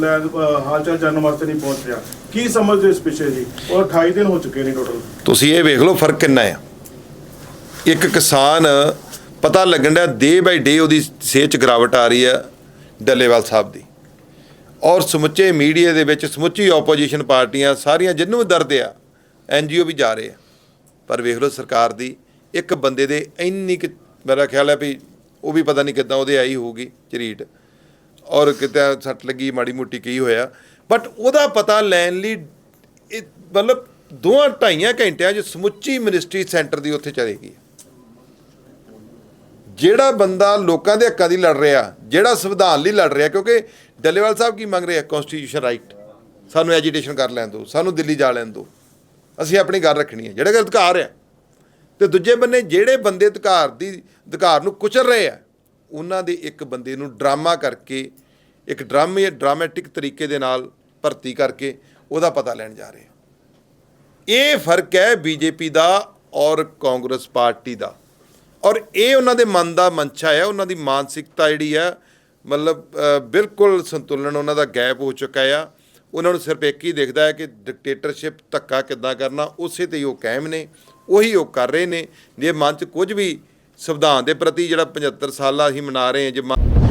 ਲੈ ਅ, ਜਾਣਨ ਵਾਸਤੇ ਨਹੀਂ ਪਹੁੰਚ ਰਿਹਾ। ਕੀ ਸਮਝਦੇ ਇਸ ਪਿੱਛੇ ਜੀ? ਔਰ 28 ਦਿਨ ਹੋ ਚੁੱਕੇ ਨੇ ਟੋਟਲ ਤੁਸੀਂ ਇਹ ਵੇਖ ਲਓ ਫ਼ਰਕ ਕਿੰਨਾ ਆ। ਇੱਕ ਕਿਸਾਨ ਪਤਾ ਲੱਗਣ ਡਿਆ ਡੇ ਬਾਈ ਡੇ ਉਹਦੀ ਸਿਹਤ 'ਚ ਗਿਰਾਵਟ ਆ ਰਹੀ ਹੈ ਡੱਲੇਵਾਲ ਸਾਹਿਬ ਦੀ। ਔਰ ਸਮੁੱਚੇ ਮੀਡੀਆ ਦੇ ਵਿੱਚ ਸਮੁੱਚੀ ਆਪੋਜੀਸ਼ਨ ਪਾਰਟੀਆਂ ਸਾਰੀਆਂ ਜਿੰਨੂੰ ਵੀ ਦਰਦ ਆ ਐਨਜੀਓ ਵੀ ਜਾ ਰਹੇ ਆ। ਪਰ ਵੇਖ ਲਓ ਸਰਕਾਰ ਦੀ ਇੱਕ ਬੰਦੇ ਦੇ ਇੰਨੀ ਕੁ ਮੇਰਾ ਖਿਆਲ ਹੈ ਵੀ ਉਹ ਵੀ ਪਤਾ ਨਹੀਂ ਕਿੱਦਾਂ ਉਹਦੇ ਆਈ ਹੋਊਗੀ ਝਰੀਟ। ਔਰ ਕਿਤੇ ਸੱਟ ਲੱਗੀ, ਮਾੜੀ ਮੋਟੀ ਕੀ ਹੋਇਆ। ਬਟ ਉਹਦਾ ਪਤਾ ਲੈਣ ਲਈ ਇਹ ਮਤਲਬ ਦੋਆਂ ਢਾਈਆਂ ਘੰਟਿਆਂ 'ਚ ਸਮੁੱਚੀ ਮਿਨਿਸਟਰੀ ਸੈਂਟਰ ਦੀ ਉੱਥੇ ਚਲੇਗੀ। ਜਿਹੜਾ ਬੰਦਾ ਲੋਕਾਂ ਦੇ ਹੱਕਾਂ ਦੀ ਲੜ ਰਿਹਾ, ਜਿਹੜਾ ਸੰਵਿਧਾਨ ਲਈ ਲੜ ਰਿਹਾ, ਕਿਉਂਕਿ ਡੱਲੇਵਾਲ ਸਾਹਿਬ ਕੀ ਮੰਗ ਰਿਹਾ ਆ? ਕਨਸਟੀਟਿਊਸ਼ਨ ਰਾਈਟ ਸਾਨੂੰ ਐਜੀਟੇਸ਼ਨ ਕਰ ਲੈਣ ਦਿਓ, ਸਾਨੂੰ ਦਿੱਲੀ ਜਾ ਲੈਣ ਦਿਓ। ਅਸੀਂ ਆਪਣੀ ਗੱਲ ਰੱਖਣੀ ਹੈ, ਜਿਹੜਾ ਕਿ ਅਧਿਕਾਰ ਹੈ। ਤੇ ਦੂਜੇ ਬੰਨੇ ਜਿਹੜੇ ਬੰਦੇ ਅਧਿਕਾਰ ਦੀ, ਅਧਿਕਾਰ ਨੂੰ ਕੁਚਲ ਰਹੇ ਆ ਉਹਨਾਂ ਦੇ ਇੱਕ ਬੰਦੇ ਨੂੰ ਡਰਾਮਾ ਕਰਕੇ, ਇੱਕ ਡਰਾਮੇ, ਡਰਾਮੈਟਿਕ ਤਰੀਕੇ ਦੇ ਨਾਲ ਭਰਤੀ ਕਰਕੇ ਉਹਦਾ ਪਤਾ ਲੈਣ ਜਾ ਰਹੇ ਇਹ ਫ਼ਰਕ ਹੈ ਬੀਜੇਪੀ ਦਾ ਔਰ ਕਾਂਗਰਸ ਪਾਰਟੀ ਦਾ। ਔਰ ਇਹ ਉਹਨਾਂ ਦੇ ਮਨ ਦਾ ਮਨਸ਼ਾ ਹੈ, ਉਹਨਾਂ ਦੀ ਮਾਨਸਿਕਤਾ ਜਿਹੜੀ ਹੈ, ਮਤਲਬ ਬਿਲਕੁਲ ਸੰਤੁਲਨ ਉਹਨਾਂ ਦਾ ਗੈਪ ਹੋ ਚੁੱਕਾ ਆ। ਉਹਨਾਂ ਨੂੰ ਸਿਰਫ ਇੱਕ ਹੀ ਦੇਖਦਾ ਹੈ ਕਿ ਡਿਕਟੇਟਰਸ਼ਿਪ ਧੱਕਾ ਕਿੱਦਾਂ ਕਰਨਾ, ਉਸੇ ਤੇ ਹੀ ਉਹ ਕਾਇਮ ਨੇ, ਉਹੀ ਉਹ ਕਰ ਰਹੇ ਨੇ। ਜੇ ਮਨ 'ਚ ਕੁਝ ਵੀ ਸੰਵਿਧਾਨ ਦੇ ਪ੍ਰਤੀ ਜਿਹੜਾ 75 ਸਾਲਾ ਅਸੀਂ ਮਨਾ ਰਹੇ ਹਾਂ ਜੇ ਮਨ-